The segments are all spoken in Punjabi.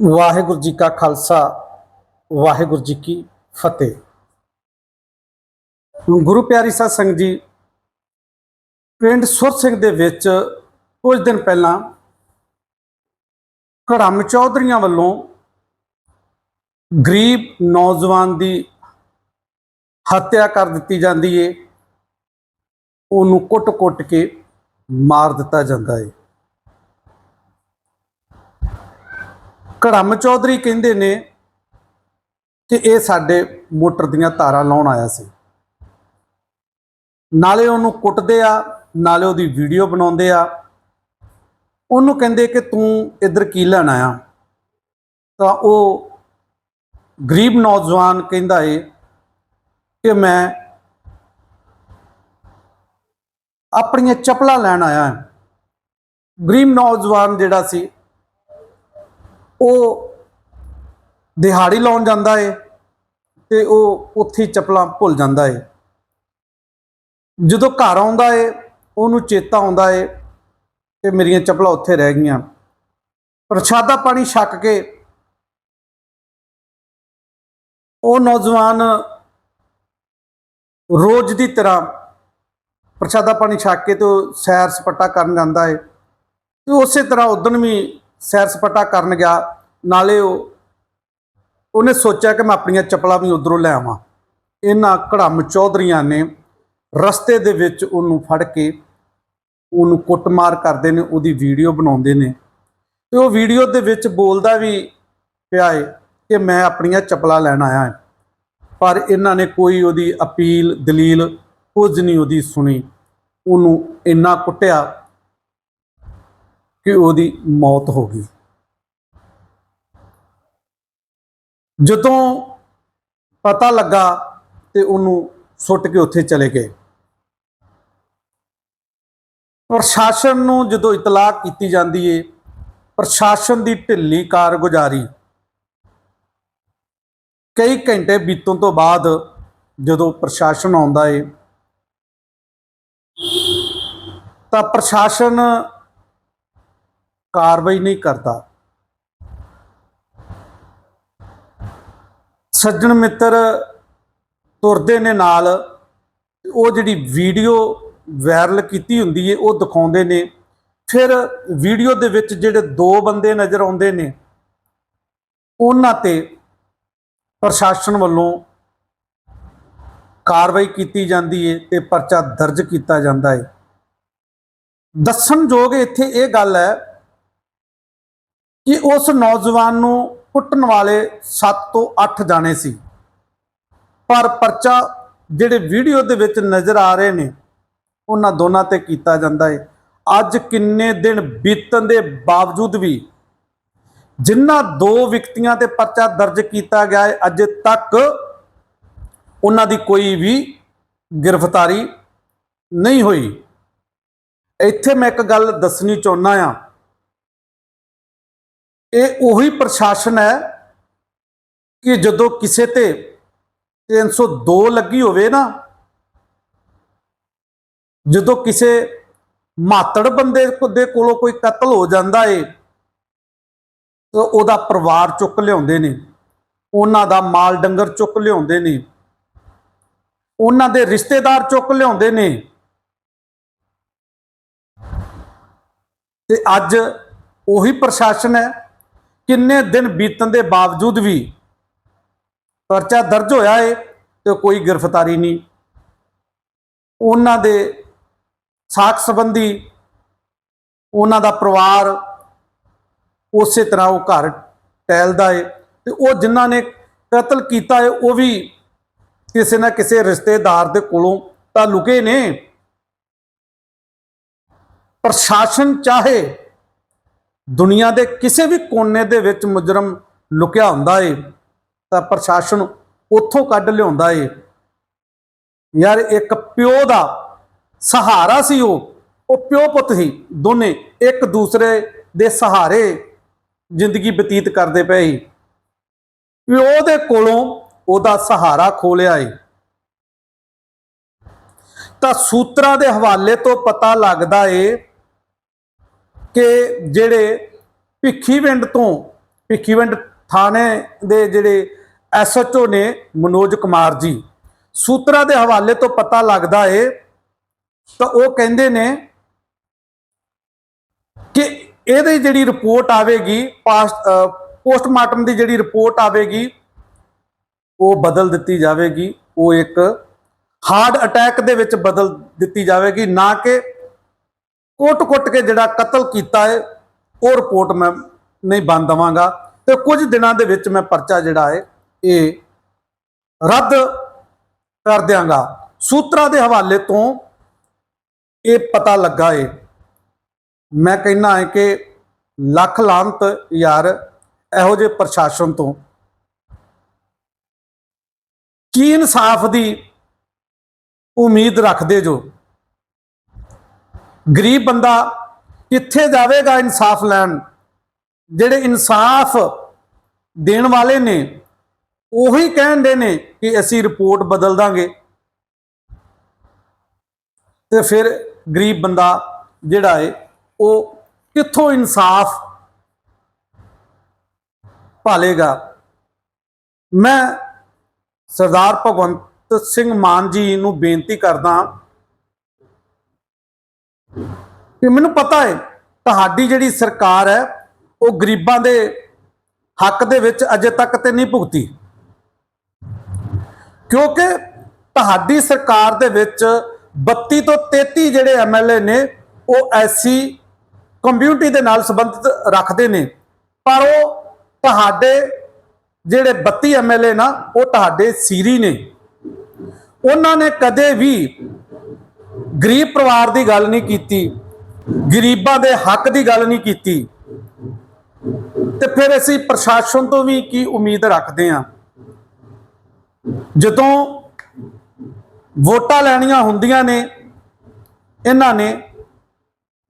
ਵਾਹਿਗੁਰੂ ਜੀ ਕਾ ਖਾਲਸਾ, ਵਾਹਿਗੁਰੂ ਜੀ ਕੀ ਫਤਿਹ। ਗੁਰੂ ਪਿਆਰੀ ਸਾਧ ਸੰਗਤ ਜੀ, ਪਿੰਡ ਸੁਰ ਸਿੰਘ ਦੇ ਵਿੱਚ ਕੁਝ ਦਿਨ ਪਹਿਲਾਂ ਘੜਮ ਚੌਧਰੀਆਂ ਵੱਲੋਂ ਗਰੀਬ ਨੌਜਵਾਨ ਦੀ ਹੱਤਿਆ ਕਰ ਦਿੱਤੀ ਜਾਂਦੀ ਏ। ਉਹਨੂੰ ਕੁੱਟ-ਕੁੱਟ ਕੇ ਮਾਰ ਦਿੱਤਾ ਜਾਂਦਾ ਏ। ਘੜਮ ਚੌਧਰੀ ਕਹਿੰਦੇ ਨੇ ਕਿ ਇਹ ਸਾਡੇ ਮੋਟਰ ਦੀਆਂ ਤਾਰਾਂ ਲਾਉਣ ਆਇਆ ਸੀ। ਨਾਲੇ ਉਹਨੂੰ ਕੁੱਟਦੇ ਆ, ਨਾਲੇ ਉਹਦੀ ਵੀਡੀਓ ਬਣਾਉਂਦੇ ਆ। ਉਹਨੂੰ ਕਹਿੰਦੇ ਕਿ ਤੂੰ ਇੱਧਰ ਕੀ ਲੈਣ ਆਇਆ? ਤਾਂ ਉਹ ਗਰੀਬ ਨੌਜਵਾਨ ਕਹਿੰਦਾ ਏ ਕਿ ਮੈਂ ਆਪਣੀਆਂ ਚੱਪਲਾਂ ਲੈਣ ਆਇਆ। ਹਾਂ ਗਰੀਬ ਨੌਜਵਾਨ ਜਿਹੜਾ ਸੀ ਉਹ ਦਿਹਾੜੀ ਲਾਉਣ ਜਾਂਦਾ ਏ ਤੇ ਉਹ ਉੱਥੇ ਹੀ ਚੱਪਲਾਂ ਭੁੱਲ ਜਾਂਦਾ ਏ। ਜਦੋਂ ਘਰ ਆਉਂਦਾ ਏ, ਉਹਨੂੰ ਚੇਤਾ ਆਉਂਦਾ ਏ ਕਿ ਮੇਰੀਆਂ ਚੱਪਲਾਂ ਉੱਥੇ ਰਹਿ ਗਈਆਂ। ਪ੍ਰਸ਼ਾਦਾ ਪਾਣੀ ਛੱਕ ਕੇ ਉਹ ਨੌਜਵਾਨ ਰੋਜ਼ ਦੀ ਤਰ੍ਹਾਂ ਪ੍ਰਸ਼ਾਦਾ ਪਾਣੀ ਛੱਕ ਕੇ ਤੇ ਉਹ ਸੈਰ ਸਪਾਟਾ ਕਰਨ ਜਾਂਦਾ ਏ। ਤੇ ਉਸੇ ਤਰ੍ਹਾਂ ਉਦਣ ਵੀ ਸੈਰ ਸਪਾਟਾ ਕਰਨ ਗਿਆ। ਨਾਲੇ ਉਹ, ਉਹਨੇ ਸੋਚਿਆ ਕਿ ਮੈਂ ਆਪਣੀਆਂ ਚੱਪਲਾਂ ਵੀ ਉਧਰੋਂ ਲੈ ਆਵਾਂ। ਇਹਨਾਂ ਕੜਮ ਚੌਧਰੀਆਂ ਨੇ ਰਸਤੇ ਦੇ ਵਿੱਚ ਉਹਨੂੰ ਫੜ ਕੇ ਉਹਨੂੰ ਕੁੱਟਮਾਰ ਕਰਦੇ ਨੇ, ਉਹਦੀ ਵੀਡੀਓ ਬਣਾਉਂਦੇ ਨੇ। ਤੇ ਉਹ ਵੀਡੀਓ ਦੇ ਵਿੱਚ ਬੋਲਦਾ ਵੀ ਪਿਆ ਏ ਕਿ ਮੈਂ ਆਪਣੀਆਂ ਚੱਪਲਾਂ ਲੈਣ ਆਇਆ ਹਾਂ ਪਰ ਇਹਨਾਂ ਨੇ ਕੋਈ ਉਹਦੀ ਅਪੀਲ, ਦਲੀਲ ਕੁਝ ਨਹੀਂ ਉਹਦੀ ਸੁਣੀ। ਉਹਨੂੰ ਇੰਨਾ ਕੁੱਟਿਆ ਕਿ ਉਹਦੀ ਮੌਤ ਹੋ ਗਈ। ਜਦੋਂ ਪਤਾ ਲੱਗਾ ਤੇ ਉਹਨੂੰ ਸੁੱਟ ਕੇ ਉੱਥੇ ਚਲੇ ਗਏ। ਪ੍ਰਸ਼ਾਸਨ ਨੂੰ ਜਦੋਂ ਇਤਲਾਹ ਕੀਤੀ ਜਾਂਦੀ ਏ, ਪ੍ਰਸ਼ਾਸਨ ਦੀ ਢਿੱਲੀ ਕਾਰਗੁਜ਼ਾਰੀ ਕਈ ਘੰਟੇ ਬੀਤਣ ਤੋਂ ਬਾਅਦ ਜਦੋਂ ਪ੍ਰਸ਼ਾਸਨ ਆਉਂਦਾ ਏ, ਤਾਂ ਪ੍ਰਸ਼ਾਸਨ ਕਾਰਵਾਈ ਨਹੀਂ ਕਰਦਾ। ਸੱਜਣ ਮਿੱਤਰ ਤੁਰਦੇ ਨੇ ਨਾਲ। ਉਹ ਜਿਹੜੀ ਵੀਡੀਓ ਵਾਇਰਲ ਕੀਤੀ ਹੁੰਦੀ ਏ, ਉਹ ਦਿਖਾਉਂਦੇ ਨੇ। ਫਿਰ ਵੀਡੀਓ ਦੇ ਵਿੱਚ ਜਿਹੜੇ ਦੋ ਬੰਦੇ ਨਜ਼ਰ ਆਉਂਦੇ ਨੇ, ਉਹਨਾਂ ਤੇ ਪ੍ਰਸ਼ਾਸਨ ਵੱਲੋਂ ਕਾਰਵਾਈ ਕੀਤੀ ਜਾਂਦੀ ਏ ਤੇ ਪਰਚਾ ਦਰਜ ਕੀਤਾ ਜਾਂਦਾ ਏ। ਦੱਸਣਯੋਗ ਇੱਥੇ ਇਹ ਗੱਲ ਹੈ ਕਿ ਉਸ ਨੌਜਵਾਨ ਨੂੰ ਕੁੱਟਣ ਵਾਲੇ 7 ਤੋਂ 8 ਜਾਣੇ ਸੀ। ਪਰ ਪਰਚਾ ਜਿਹੜੇ ਵੀਡੀਓ ਦੇ ਵਿੱਚ ਨਜ਼ਰ ਆ ਰਹੇ ਨੇ, ਉਹਨਾਂ ਦੋਨਾਂ ਤੇ ਕੀਤਾ ਜਾਂਦਾ ਹੈ ਅੱਜ ਕਿੰਨੇ ਦਿਨ ਬੀਤਣ ਦੇ ਬਾਵਜੂਦ ਵੀ ਜਿਨ੍ਹਾਂ ਦੋ ਵਿਅਕਤੀਆਂ ਤੇ ਪਰਚਾ ਦਰਜ ਕੀਤਾ ਗਿਆ ਹੈ ਅਜੇ ਤੱਕ ਉਹਨਾਂ ਦੀ ਕੋਈ ਵੀ ਗ੍ਰਿਫਤਾਰੀ ਨਹੀਂ ਹੋਈ। ਇੱਥੇ ਮੈਂ ਇੱਕ ਗੱਲ ਦੱਸਣੀ ਚਾਹੁੰਦਾ ਆ ਇਹ ਉਹੀ ਪ੍ਰਸ਼ਾਸਨ ਹੈ ਕਿ ਜਦੋਂ ਕਿਸੇ ਤੇ 302 ਲੱਗੀ ਹੋਵੇ ਨਾ, ਜਦੋਂ ਕਿਸੇ ਮਾਤੜ ਬੰਦੇ ਦੇ ਕੋਲੋਂ ਕੋਈ ਕਤਲ ਹੋ ਜਾਂਦਾ ਏ, ਤਾਂ ਉਹਦਾ ਪਰਿਵਾਰ ਚੁੱਕ ਲਿਆਉਂਦੇ ਨੇ, ਉਹਨਾਂ ਦਾ ਮਾਲ ਡੰਗਰ ਚੁੱਕ ਲਿਆਉਂਦੇ ਨੇ, ਉਹਨਾਂ ਦੇ ਰਿਸ਼ਤੇਦਾਰ ਚੁੱਕ ਲਿਆਉਂਦੇ ਨੇ। ਤੇ ਅੱਜ ਉਹੀ ਪ੍ਰਸ਼ਾਸਨ ਹੈ ਕਿੰਨੇ ਦਿਨ ਬੀਤਣ ਦੇ ਬਾਵਜੂਦ ਵੀ ਪਰਚਾ ਦਰਜ ਹੋਇਆ ਏ ਤੇ ਕੋਈ ਗ੍ਰਿਫਤਾਰੀ ਨਹੀਂ। ਉਹਨਾਂ ਦੇ ਸਾਖ ਸੰਬੰਧੀ ਉਹਨਾਂ ਦਾ ਪਰਿਵਾਰ ਉਸੇ ਤਰ੍ਹਾਂ ਉਹ ਘਰ ਟਹਿਲਦਾ ਏ ਤੇ ਉਹ ਜਿਨ੍ਹਾਂ ਨੇ ਕਤਲ ਕੀਤਾ ਏ, ਉਹ ਵੀ ਕਿਸੇ ਨਾ ਕਿਸੇ ਰਿਸ਼ਤੇਦਾਰ ਦੇ ਕੋਲੋਂ ਤਾਂ ਲੁਕੇ ਨੇ। ਪ੍ਰਸ਼ਾਸਨ ਚਾਹੇ ਦੁਨੀਆ ਦੇ ਕਿਸੇ ਵੀ ਕੋਨੇ ਦੇ ਵਿੱਚ ਮੁਜਰਮ ਲੁਕਿਆ ਹੁੰਦਾ ਏ, ਤਾਂ ਪ੍ਰਸ਼ਾਸਨ ਉੱਥੋਂ ਕੱਢ ਲਿਆਉਂਦਾ ਏ। ਯਾਰ, ਇੱਕ ਪਿਓ ਦਾ ਸਹਾਰਾ ਸੀ ਉਹ ਉਹ ਪਿਓ ਪੁੱਤ ਸੀ, ਦੋਨੇ ਇੱਕ ਦੂਸਰੇ ਦੇ ਸਹਾਰੇ ਜ਼ਿੰਦਗੀ ਬਤੀਤ ਕਰਦੇ ਪਏ ਸੀ। ਪਿਓ ਦੇ ਕੋਲੋਂ ਉਹਦਾ ਸਹਾਰਾ ਖੋ ਲਿਆ ਏ। ਤਾਂ ਸੂਤਰਾਂ ਦੇ ਹਵਾਲੇ ਤੋਂ ਪਤਾ ਲੱਗਦਾ ਏ ਕਿ ਜਿਹੜੇ ਭਿੱਖੀਵਿੰਡ ਤੋਂ, ਭਿੱਖੀਵਿੰਡ ਥਾਣੇ ਦੇ ਜਿਹੜੇ ਐਸਐਚਓ ਨੇ ਮਨੋਜ ਕੁਮਾਰ ਜੀ, ਸੂਤਰਾਂ ਦੇ ਹਵਾਲੇ ਤੋਂ ਪਤਾ ਲੱਗਦਾ ਏ, ਤਾਂ ਉਹ ਕਹਿੰਦੇ ਨੇ ਕਿ ਇਹਦੀ ਜਿਹੜੀ ਰਿਪੋਰਟ ਆਵੇਗੀ ਪਾਸਟ ਪੋਸਟਮਾਰਟਮ ਦੀ ਜਿਹੜੀ ਰਿਪੋਰਟ ਆਵੇਗੀ, ਉਹ ਬਦਲ ਦਿੱਤੀ ਜਾਵੇਗੀ, ਉਹ ਇੱਕ ਹਾਰਟ ਅਟੈਕ ਦੇ ਵਿੱਚ ਬਦਲ ਦਿੱਤੀ ਜਾਵੇਗੀ, ਨਾ ਕਿ ਕੁੱਟ-ਕੁੱਟ ਕੇ ਜਿਹੜਾ ਕਤਲ ਕੀਤਾ ਹੈ ਉਹ ਰਿਪੋਰਟ ਮੈਂ ਨਹੀਂ ਬਣ ਦਵਾਂਗਾ। ਤੇ ਕੁਝ ਦਿਨਾਂ ਦੇ ਵਿੱਚ ਮੈਂ ਪਰਚਾ ਜਿਹੜਾ ਹੈ ਇਹ ਰੱਦ ਕਰ ਦਿਆਂਗਾ। ਸੂਤਰਾਂ ਦੇ ਹਵਾਲੇ ਤੋਂ ਇਹ ਪਤਾ ਲੱਗਾ ਏ। ਮੈਂ ਕਹਿੰਦਾ ਹੈ ਕਿ ਲੱਖ ਲਾਂਤ ਯਾਰ ਇਹੋ ਜਿਹੇ ਪ੍ਰਸ਼ਾਸਨ ਤੋਂ ਕੀ ਇਨਸਾਫ ਦੀ ਉਮੀਦ ਰੱਖਦੇ ਜੋ? ਗਰੀਬ ਬੰਦਾ ਕਿੱਥੇ ਜਾਵੇਗਾ ਇਨਸਾਫ ਲੈਣ? ਜਿਹੜੇ ਇਨਸਾਫ ਦੇਣ ਵਾਲੇ ਨੇ, ਉਹੀ ਕਹਿੰਦੇ ਨੇ ਕਿ ਅਸੀਂ ਰਿਪੋਰਟ ਬਦਲ ਦਾਂਗੇ। ਤੇ ਫਿਰ ਗਰੀਬ ਬੰਦਾ ਜਿਹੜਾ ਏ, ਉਹ ਕਿੱਥੋਂ ਇਨਸਾਫ ਭਾਲੇਗਾ? ਮੈਂ ਸਰਦਾਰ ਭਗਵੰਤ ਸਿੰਘ ਮਾਨ ਜੀ ਨੂੰ ਬੇਨਤੀ ਕਰਦਾ ਕਿ ਮੈਨੂੰ ਪਤਾ ਹੈ, ਤੁਹਾਡੀ ਜਿਹੜੀ ਸਰਕਾਰ ਹੈ, ਉਹ ਗਰੀਬਾਂ ਦੇ ਹੱਕ ਦੇ ਵਿੱਚ ਅਜੇ ਤੱਕ ਤੇ ਨਹੀਂ ਭੁਗਤੀ। ਕਿਉਂਕਿ ਤੁਹਾਡੀ ਸਰਕਾਰ ਦੇ ਵਿੱਚ 32 ਤੋਂ 33 ਜਿਹੜੇ ਐਮਐਲਏ ਨੇ, ਉਹ ਐਸੀ ਕਮਿਊਨਿਟੀ ਦੇ ਨਾਲ ਸੰਬੰਧਿਤ ਰੱਖਦੇ ਨੇ। ਪਰ ਉਹ ਤੁਹਾਡੇ ਜਿਹੜੇ 32 ਐਮਐਲਏ ਨਾ, ਉਹ ਤੁਹਾਡੇ ਸੀਰੀ ਨੇ। ਉਹਨਾਂ ਨੇ ਕਦੇ ਵੀ ਗਰੀਬ ਪਰਿਵਾਰ ਦੀ ਗੱਲ ਨਹੀਂ ਕੀਤੀ, ਗਰੀਬਾਂ ਦੇ ਹੱਕ ਦੀ ਗੱਲ ਨਹੀਂ ਕੀਤੀ, ਤੇ ਫਿਰ ਅਸੀਂ ਪ੍ਰਸ਼ਾਸਨ ਤੋਂ ਵੀ ਕੀ ਉਮੀਦ ਰੱਖਦੇ ਹਾਂ? ਜਦੋਂ ਵੋਟਾਂ ਲੈਣੀਆਂ ਹੁੰਦੀਆਂ ਨੇ, ਇਹਨਾਂ ਨੇ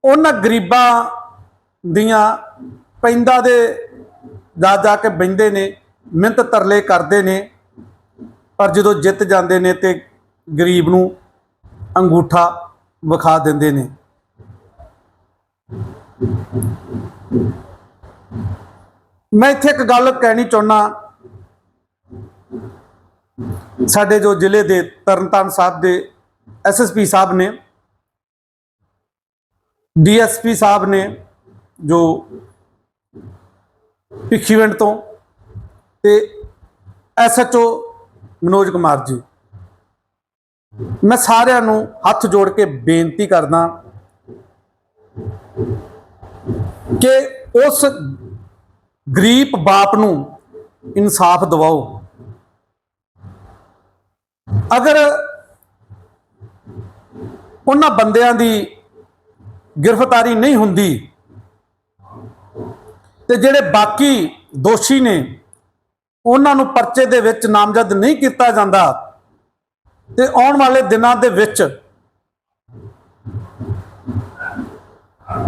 ਉਹਨਾਂ ਗਰੀਬਾਂ ਦੀਆਂ ਪੈਂਦਾ ਦੇ ਜਾ ਜਾ ਕੇ ਬੈੰਦੇ ਨੇ, ਮਿਹਨਤ ਤਰਲੇ ਕਰਦੇ ਨੇ, ਪਰ ਜਦੋਂ ਜਿੱਤ ਜਾਂਦੇ ਨੇ ਤੇ ਗਰੀਬ ਨੂੰ ਅੰਗੂਠਾ ਵਿਖਾ ਦਿੰਦੇ ਨੇ। ਮੈਂ ਇੱਥੇ ਇੱਕ ਗੱਲ ਕਹਿਣੀ ਚਾਹੁੰਦਾ ਸਾਡੇ ਜੋ ਜ਼ਿਲ੍ਹੇ ਦੇ ਤਰਨਤਾਰਨ ਸਾਹਿਬ ਦੇ ਐਸਐਸਪੀ ਸਾਹਿਬ ਨੇ ਡੀਐਸਪੀ ਸਾਹਿਬ ਨੇ ਜੋ ਭਿੱਖੀਵਿੰਡ ਤੋਂ ਤੇ ਐਸਐਚਓ ਮਨੋਜ ਕੁਮਾਰ ਜੀ ਮੈਂ ਸਾਰਿਆਂ ਨੂੰ ਹੱਥ ਜੋੜ ਕੇ ਬੇਨਤੀ ਕਰਦਾ ਕਿ ਉਸ ਗਰੀਬ ਬਾਪ ਨੂੰ ਇਨਸਾਫ ਦਿਵਾਓ। ਅਗਰ ਉਹਨਾਂ ਬੰਦਿਆਂ ਦੀ ਗ੍ਰਿਫਤਾਰੀ ਨਹੀਂ ਹੁੰਦੀ ਤੇ ਜਿਹੜੇ ਬਾਕੀ ਦੋਸ਼ੀ ਨੇ, ਉਹਨਾਂ ਨੂੰ ਪਰਚੇ ਦੇ ਵਿੱਚ ਨਾਮਜ਼ਦ ਨਹੀਂ ਕੀਤਾ ਜਾਂਦਾ ਤੇ ਆਉਣ ਵਾਲੇ ਦਿਨਾਂ ਦੇ ਵਿੱਚ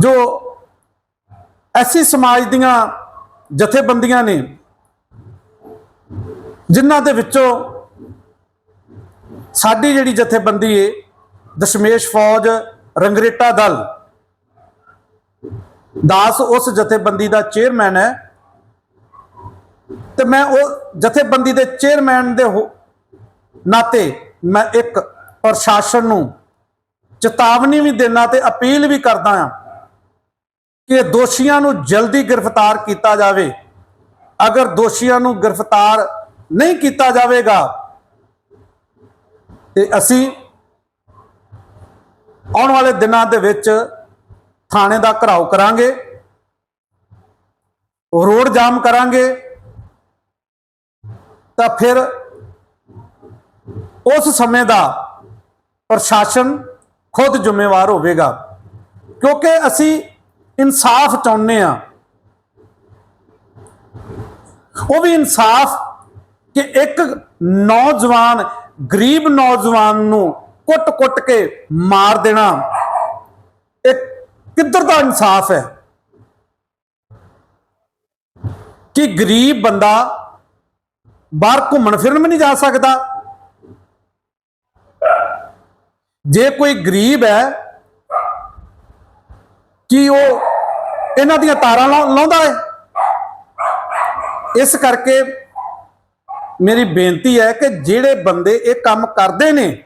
ਜੋ ਐਸੀ ਸਮਾਜ ਦੀਆਂ ਜਥੇਬੰਦੀਆਂ ਨੇ, ਜਿਨ੍ਹਾਂ ਦੇ ਵਿੱਚੋਂ ਸਾਡੀ ਜਿਹੜੀ ਜਥੇਬੰਦੀ ਏ, ਦਸ਼ਮੇਸ਼ ਫੌਜ, ਰੰਗਰੇਟਾ ਦਲ, ਦਾਸ ਉਸ ਜਥੇਬੰਦੀ ਦਾ ਚੇਅਰਮੈਨ ਹੈ। ਤੇ ਮੈਂ ਉਹ ਜਥੇਬੰਦੀ ਦੇ ਚੇਅਰਮੈਨ ਦੇ ਹੋ- ਨਾਤੇ ਮੈਂ ਇੱਕ ਪ੍ਰਸ਼ਾਸਨ ਨੂੰ ਚੇਤਾਵਨੀ ਵੀ ਦੇਣਾ ਤੇ ਅਪੀਲ ਵੀ ਕਰਦਾ ਹਾਂ ਕਿ ਦੋਸ਼ੀਆਂ ਨੂੰ ਜਲਦੀ ਗ੍ਰਿਫਤਾਰ ਕੀਤਾ ਜਾਵੇ। ਅਗਰ ਦੋਸ਼ੀਆਂ ਨੂੰ ਗ੍ਰਿਫਤਾਰ ਨਹੀਂ ਕੀਤਾ ਜਾਵੇਗਾ, ਤੇ ਅਸੀਂ ਆਉਣ ਵਾਲੇ ਦਿਨਾਂ ਦੇ ਵਿੱਚ ਥਾਣੇ ਦਾ ਘਰਾਓ ਕਰਾਂਗੇ, ਰੋਡ ਜਾਮ ਕਰਾਂਗੇ, ਤਾਂ ਫਿਰ ਉਸ ਸਮੇਂ ਦਾ ਪ੍ਰਸ਼ਾਸਨ ਖੁਦ ਜ਼ਿੰਮੇਵਾਰ ਹੋਵੇਗਾ। ਕਿਉਂਕਿ ਅਸੀਂ ਇਨਸਾਫ ਚਾਹੁੰਦੇ ਆ ਉਹ ਵੀ ਇਨਸਾਫ ਕਿ ਇੱਕ ਨੌਜਵਾਨ, ਗਰੀਬ ਨੌਜਵਾਨ ਨੂੰ ਕੁੱਟ-ਕੁੱਟ ਕੇ ਮਾਰ ਦੇਣਾ। ਇਹ ਕਿੱਧਰ ਦਾ ਇਨਸਾਫ ਹੈ? ਕਿ ਗਰੀਬ ਬੰਦਾ ਬਾਹਰ ਘੁੰਮਣ ਫਿਰਨ ਵੀ ਨਹੀਂ ਜਾ ਸਕਦਾ। ਜੇ ਕੋਈ ਗਰੀਬ ਹੈ, ਕਿ ਉਹ ਇਹਨਾਂ ਦੀਆਂ ਤਾਰਾਂ ਲਾ- ਲਾਉਂਦਾ ਹੈ? ਇਸ ਕਰਕੇ ਮੇਰੀ ਬੇਨਤੀ ਹੈ ਕਿ ਜਿਹੜੇ ਬੰਦੇ ਇਹ ਕੰਮ ਕਰਦੇ ਨੇ,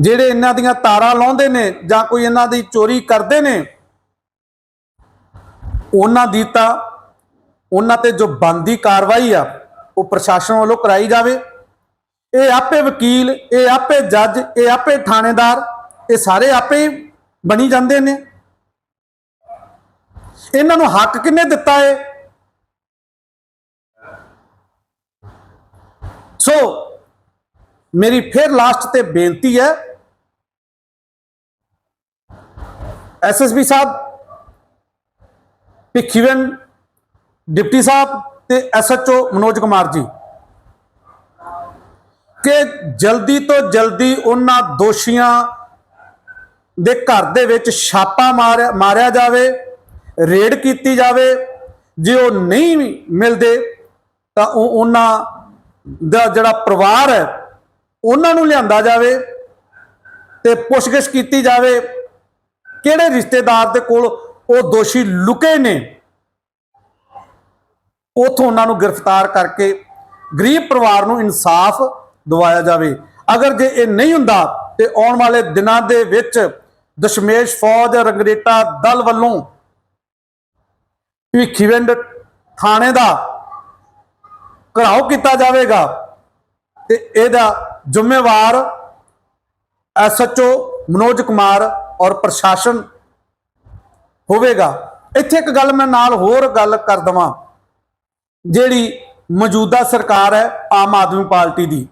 ਜਿਹੜੇ ਇਹਨਾਂ ਦੀਆਂ ਤਾਰਾਂ ਲਾਉਂਦੇ ਨੇ ਜਾਂ ਕੋਈ ਇਹਨਾਂ ਦੀ ਚੋਰੀ ਕਰਦੇ ਨੇ, ਉਹਨਾਂ ਦੀ ਤਾਂ, ਉਹਨਾਂ ਤੇ ਜੋ ਬੰਦੀ ਕਾਰਵਾਈ ਆ, ਉਹ ਪ੍ਰਸ਼ਾਸਨ ਵੱਲੋਂ ਕਰਾਈ ਜਾਵੇ। ਇਹ ਆਪੇ ਵਕੀਲ, ਇਹ ਆਪੇ ਜੱਜ, ਇਹ ਆਪੇ ਥਾਣੇਦਾਰ, ਇਹ ਸਾਰੇ ਆਪੇ ਬਣੀ ਜਾਂਦੇ ਨੇ। ਇਹਨਾਂ ਨੂੰ ਹੱਕ ਕਿੰਨੇ ਦਿੱਤਾ ਏ? ਸੋ, ਮੇਰੀ ਫਿਰ ਲਾਸਟ ਤੇ ਬੇਨਤੀ ਹੈ ਐਸਐਸਪੀ ਸਾਹਿਬ ਭਿੱਖੀਵਨ ਡਿਪਟੀ ਸਾਹਿਬ ਤੇ ਐਸਐਚਓ ਮਨੋਜ ਕੁਮਾਰ ਜੀ। ਕਿ ਜਲਦੀ ਤੋਂ ਜਲਦੀ ਉਹਨਾਂ ਦੋਸ਼ੀਆਂ ਦੇ ਘਰ ਦੇ ਵਿੱਚ ਛਾਪਾ ਮਾਰਿਆ ਮਾਰਿਆ ਜਾਵੇ, ਰੇਡ ਕੀਤੀ ਜਾਵੇ। ਜੇ ਉਹ ਨਹੀਂ ਮਿਲਦੇ, ਤਾਂ ਉਹ ਉਹਨਾਂ ਦਾ ਜਿਹੜਾ ਪਰਿਵਾਰ ਹੈ, ਉਹਨਾਂ ਨੂੰ ਲਿਆਂਦਾ ਜਾਵੇ ਤੇ ਪੁੱਛਗਿੱਛ ਕੀਤੀ ਜਾਵੇ ਕਿਹੜੇ ਰਿਸ਼ਤੇਦਾਰ ਦੇ ਕੋਲ ਉਹ ਦੋਸ਼ੀ ਲੁਕੇ ਨੇ। ਉਥੋਂ ਉਹਨਾਂ ਨੂੰ ਗ੍ਰਿਫਤਾਰ ਕਰਕੇ ਗਰੀਬ ਪਰਿਵਾਰ ਨੂੰ ਇਨਸਾਫ ਦਵਾਇਆ ਜਾਵੇ। ਅਗਰ ਜੇ ਇਹ ਨਹੀਂ ਹੁੰਦਾ, ਤੇ ਆਉਣ ਵਾਲੇ ਦਿਨਾਂ ਦੇ ਵਿੱਚ ਦਸ਼ਮੇਸ਼ ਫੌਜ ਰੰਗਰੇਟਾ ਦਲ ਵੱਲੋਂ ਭਿੱਖੀਵਿੰਡ ਥਾਣੇ ਦਾ ਘਰਾਓ ਕੀਤਾ ਜਾਵੇਗਾ। ਤੇ ਇਹਦਾ ਜ਼ਿੰਮੇਵਾਰ ਐਸਐਚਓ ਮਨੋਜ ਕੁਮਾਰ ਔਰ ਪ੍ਰਸ਼ਾਸਨ ਹੋਵੇਗਾ। ਇੱਥੇ ਇੱਕ ਗੱਲ ਮੈਂ ਨਾਲ ਹੋਰ ਗੱਲ ਕਰ ਦਵਾਂ, ਜਿਹੜੀ ਮੌਜੂਦਾ ਸਰਕਾਰ ਹੈ ਆਮ ਆਦਮੀ ਪਾਰਟੀ ਦੀ।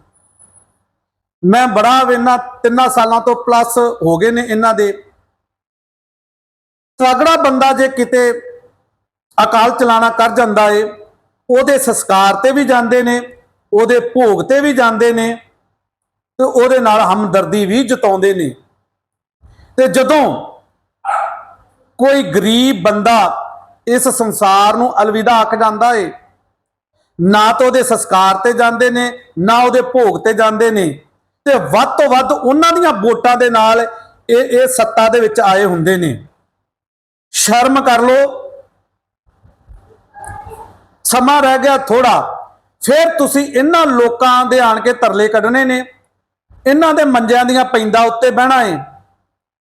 ਮੈਂ ਬੜਾ ਵੇਨਾ ਤਿੰਨਾਂ ਸਾਲਾਂ ਤੋਂ ਪਲੱਸ ਹੋ ਗਏ ਨੇ ਇਹਨਾਂ ਦੇ। ਤਗੜਾ ਬੰਦਾ ਜੇ ਕਿਤੇ ਅਕਾਲ ਚਲਾਣਾ ਕਰ ਜਾਂਦਾ ਏ, ਉਹਦੇ ਸੰਸਕਾਰ ਤੇ ਵੀ ਜਾਂਦੇ ਨੇ, ਉਹਦੇ ਭੋਗ ਤੇ ਵੀ ਜਾਂਦੇ ਨੇ ਤੇ ਉਹਦੇ ਨਾਲ ਹਮਦਰਦੀ ਵੀ ਜਤਾਉਂਦੇ ਨੇ। ਤੇ ਜਦੋਂ ਕੋਈ ਗਰੀਬ ਬੰਦਾ ਇਸ ਸੰਸਾਰ ਨੂੰ ਅਲਵਿਦਾ ਆਖ ਜਾਂਦਾ ਏ, ਨਾ ਤਾਂ ਉਹਦੇ ਸੰਸਕਾਰ ਤੇ ਜਾਂਦੇ ਨੇ, ਨਾ ਉਹਦੇ ਭੋਗ ਤੇ ਜਾਂਦੇ ਨੇ। ਤੇ ਵੱਧ ਤੋਂ ਵੱਧ ਉਹਨਾਂ ਦੀਆਂ ਵੋਟਾਂ ਦੇ ਨਾਲ ਇਹ ਇਹ ਸੱਤਾ ਦੇ ਵਿੱਚ ਆਏ ਹੁੰਦੇ ਨੇ। ਸ਼ਰਮ ਕਰ ਲੋ ਸਮਾਂ ਰਹਿ ਗਿਆ ਥੋੜਾ ਫਿਰ ਤੁਸੀਂ ਇਹਨਾਂ ਲੋਕਾਂ ਦੇ ਆਣ ਕੇ ਤਰਲੇ ਕੱਢਣੇ ਨੇ। ਇਹਨਾਂ ਦੇ ਮੰਜਿਆਂ ਦੀਆਂ ਪੈਂਦਾ ਉੱਤੇ ਬਹਿਣਾ ਏ।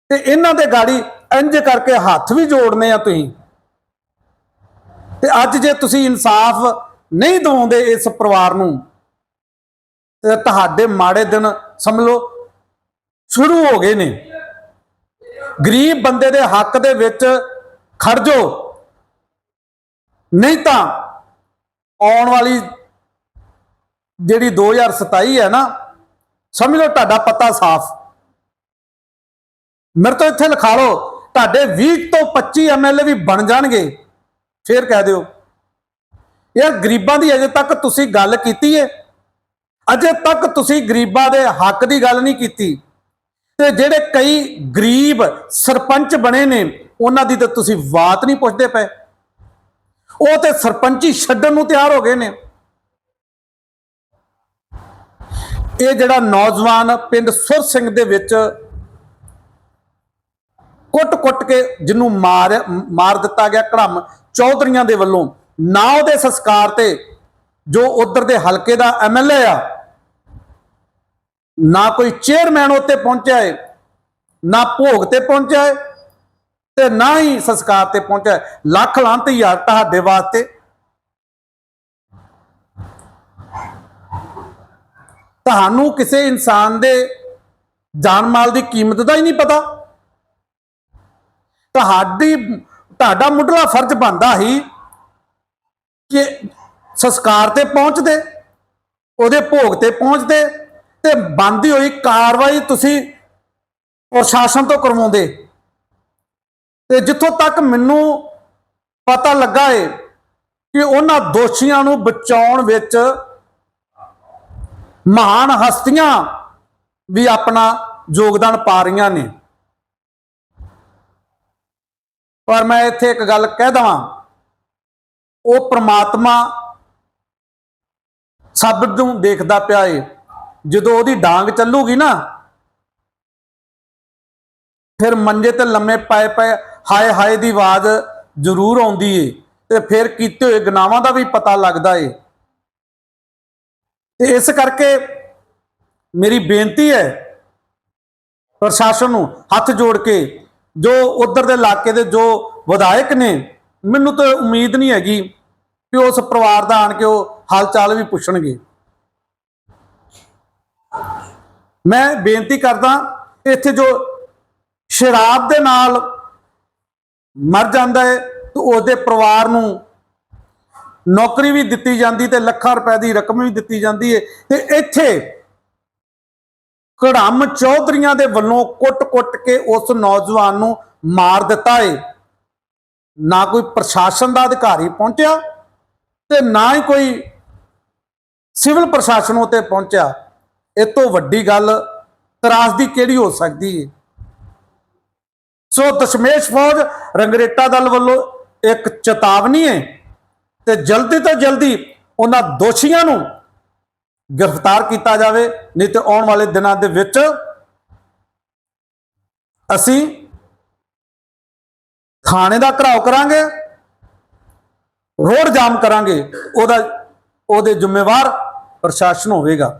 ਤੇ ਇਹਨਾਂ ਦੇ ਗਾੜੀ ਇੰਜ ਕਰਕੇ ਹੱਥ ਵੀ ਜੋੜਨੇ ਆ ਤੁਸੀਂ। ਤੇ ਅੱਜ ਜੇ ਤੁਸੀਂ ਇਨਸਾਫ ਨਹੀਂ ਦਿਵਾਉਂਦੇ ਇਸ ਪਰਿਵਾਰ ਨੂੰ, ਤੇ ਤੁਹਾਡੇ ਮਾੜੇ ਦਿਨ ਸਮਝ ਲਓ, ਸ਼ੁਰੂ ਹੋ ਗਏ ਨੇ। ਗਰੀਬ ਬੰਦੇ ਦੇ ਹੱਕ ਦੇ ਵਿੱਚ ਖੜ ਨਹੀਂ ਤਾਂ ਆਉਣ ਵਾਲੀ ਜਿਹੜੀ 2027 ਹੈ ਨਾ, ਸਮਝ ਲਓ ਤੁਹਾਡਾ ਪਤਾ ਸਾਫ਼। ਮੇਰੇ ਤੋਂ ਇੱਥੇ ਲਿਖਾ ਲਓ, ਤੁਹਾਡੇ 20 ਤੋਂ 25 ਐਮਐਲਏ ਵੀ ਬਣ ਜਾਣਗੇ। ਫੇਰ ਕਹਿ ਦਿਓ, ਯਾਰ ਗਰੀਬਾਂ ਦੀ ਅਜੇ ਤੱਕ ਤੁਸੀਂ ਗੱਲ ਕੀਤੀ ਏ। ਅਜੇ ਤੱਕ ਤੁਸੀਂ ਗਰੀਬਾਂ ਦੇ ਹੱਕ ਦੀ ਗੱਲ ਨਹੀਂ ਕੀਤੀ। ਤੇ ਜਿਹੜੇ ਕਈ ਗਰੀਬ ਸਰਪੰਚ ਬਣੇ ਨੇ, ਉਹਨਾਂ ਦੀ ਤਾਂ ਤੁਸੀਂ ਬਾਤ ਨਹੀਂ ਪੁੱਛਦੇ ਪਏ। ਉਹ ਤੇ ਸਰਪੰਚੀ ਛੱਡਣ ਨੂੰ ਤਿਆਰ ਹੋ ਗਏ ਨੇ। ਇਹ ਜਿਹੜਾ ਨੌਜਵਾਨ ਪਿੰਡ ਸੁਰ ਸਿੰਘ ਦੇ ਵਿੱਚ ਕੁੱਟ-ਕੁੱਟ ਕੇ ਜਿਹਨੂੰ ਮਾਰ ਮਾਰ ਦਿੱਤਾ ਗਿਆ ਕੜਮ ਚੌਧਰੀਆਂ ਦੇ ਵੱਲੋਂ, ਨਾ ਉਹਦੇ ਸੰਸਕਾਰ ਤੇ ਜੋ ਉਧਰ ਦੇ ਹਲਕੇ ਦਾ ਐਮਐਲਏ ਆ ਨਾ ਕੋਈ ਚੇਅਰਮੈਨ ਉੱਤੇ ਪਹੁੰਚਿਆ ਹੈ ਨਾ ਭੋਗ ਤੇ ਪਹੁੰਚਿਆ ਹੈ ਤੇ ਨਾ ਹੀ ਸੰਸਕਾਰ ਤੇ ਪਹੁੰਚਿਆ ਹੈ। ਲੱਖ ਲਾਂਤ ਯਾਰ ਤੁਹਾਡੇ ਵਾਸਤੇ ਤੁਹਾਨੂੰ ਕਿਸੇ ਇਨਸਾਨ ਦੇ ਜਾਨ ਮਾਲ ਦੀ ਕੀਮਤ ਦਾ ਹੀ ਨਹੀਂ ਪਤਾ ਤੁਹਾਡੀ, ਤੁਹਾਡਾ ਮੁੱਢਲਾ ਫਰਜ਼ ਬਣਦਾ ਹੀ ਕਿ ਸੰਸਕਾਰ ਤੇ ਪਹੁੰਚਦੇ, ਉਹਦੇ ਭੋਗ ਤੇ ਪਹੁੰਚਦੇ ਤੇ ਬੰਦੀ ਹੋਈ ਕਾਰਵਾਈ ਤੁਸੀਂ ਪ੍ਰਸ਼ਾਸਨ ਤੋਂ ਕਰਵਾਉਂਦੇ। ਤੇ ਜਿੱਥੋਂ ਤੱਕ ਮੈਨੂੰ ਪਤਾ ਲੱਗਾ ਏ ਕਿ ਉਹਨਾਂ ਦੋਸ਼ੀਆਂ ਨੂੰ ਬਚਾਉਣ ਵਿੱਚ ਮਹਾਨ ਹਸਤੀਆਂ ਵੀ ਆਪਣਾ ਯੋਗਦਾਨ ਪਾ ਰਹੀਆਂ ਨੇ। ਪਰ ਮੈਂ ਇੱਥੇ ਇੱਕ ਗੱਲ ਕਹਿ ਦਵਾਂ, ਉਹ ਪ੍ਰਮਾਤਮਾ ਸਭ ਨੂੰ ਦੇਖਦਾ ਪਿਆ ਏ। ਜਦੋਂ ਉਹਦੀ ਡਾਂਗ ਚੱਲੂਗੀ ਨਾ, ਫਿਰ ਮੰਜੇ ਤੇ ਲੰਮੇ ਪਏ ਪਏ ਹਾਏ ਹਾਏ ਦੀ ਆਵਾਜ਼ ਜ਼ਰੂਰ ਆਉਂਦੀ ਏ ਤੇ ਫਿਰ ਕੀਤੇ ਹੋਏ ਗੁਨਾਹਾਂ ਦਾ ਵੀ ਪਤਾ ਲੱਗਦਾ ਏ। ਤੇ ਇਸ ਕਰਕੇ ਮੇਰੀ ਬੇਨਤੀ ਹੈ ਪ੍ਰਸ਼ਾਸਨ ਨੂੰ ਹੱਥ ਜੋੜ ਕੇ ਜੋ ਉਧਰ ਦੇ ਇਲਾਕੇ ਦੇ ਜੋ ਵਿਧਾਇਕ ਨੇ, ਮੈਨੂੰ ਤਾਂ ਉਮੀਦ ਨਹੀਂ ਹੈਗੀ ਕਿ ਉਸ ਪਰਿਵਾਰ ਦਾ ਆਣ ਕੇ ਉਹ ਹਾਲ ਚਾਲ ਵੀ ਪੁੱਛਣਗੇ। ਮੈਂ ਬੇਨਤੀ ਕਰਦਾ, ਇੱਥੇ ਜੋ ਸ਼ਰਾਬ ਦੇ ਨਾਲ ਮਰ ਜਾਂਦਾ ਹੈ, ਤੇ ਉਹਦੇ ਪਰਿਵਾਰ ਨੂੰ ਨੌਕਰੀ ਵੀ ਦਿੱਤੀ ਜਾਂਦੀ ਤੇ ਲੱਖਾਂ ਰੁਪਏ ਦੀ ਰਕਮ ਵੀ ਦਿੱਤੀ ਜਾਂਦੀ ਹੈ। ਤੇ ਇੱਥੇ ਕੜਮ ਚੌਧਰੀਆਂ ਦੇ ਵੱਲੋਂ ਕੁੱਟ-ਕੁੱਟ ਕੇ ਉਸ ਨੌਜਵਾਨ ਨੂੰ ਮਾਰ ਦਿੱਤਾ ਏ। ਨਾ ਕੋਈ ਪ੍ਰਸ਼ਾਸਨ ਦਾ ਅਧਿਕਾਰੀ ਪਹੁੰਚਿਆ ਤੇ ਨਾ ਹੀ ਕੋਈ ਸਿਵਲ ਪ੍ਰਸ਼ਾਸਨ ਉਤੇ ਪਹੁੰਚਿਆ। ਇਹ ਤੋਂ ਵੱਡੀ ਗੱਲ ਤਰਾਸਦੀ ਕਿਹੜੀ ਹੋ ਸਕਦੀ ਹੈ ਸੋ ਦਸ਼ਮੇਸ਼ ਫੌਜ ਰੰਗਰੇਟਾ ਦਲ ਵੱਲੋਂ ਇੱਕ ਚੇਤਾਵਨੀ ਹੈ ਤੇ ਜਲਦੀ ਤੋਂ ਜਲਦੀ ਉਹਨਾਂ ਦੋਸ਼ੀਆਂ ਨੂੰ ਗ੍ਰਿਫਤਾਰ ਕੀਤਾ ਜਾਵੇ, ਨਹੀਂ ਤੇ ਆਉਣ ਵਾਲੇ ਦਿਨਾਂ ਦੇ ਵਿੱਚ ਅਸੀਂ ਥਾਣੇ ਦਾ ਘਰਾਓ ਕਰਾਂਗੇ, ਰੋਡ ਜਾਮ ਕਰਾਂਗੇ, ਉਹਦਾ ਉਹਦੇ ਜ਼ਿੰਮੇਵਾਰ ਪ੍ਰਸ਼ਾਸਨ ਹੋਵੇਗਾ।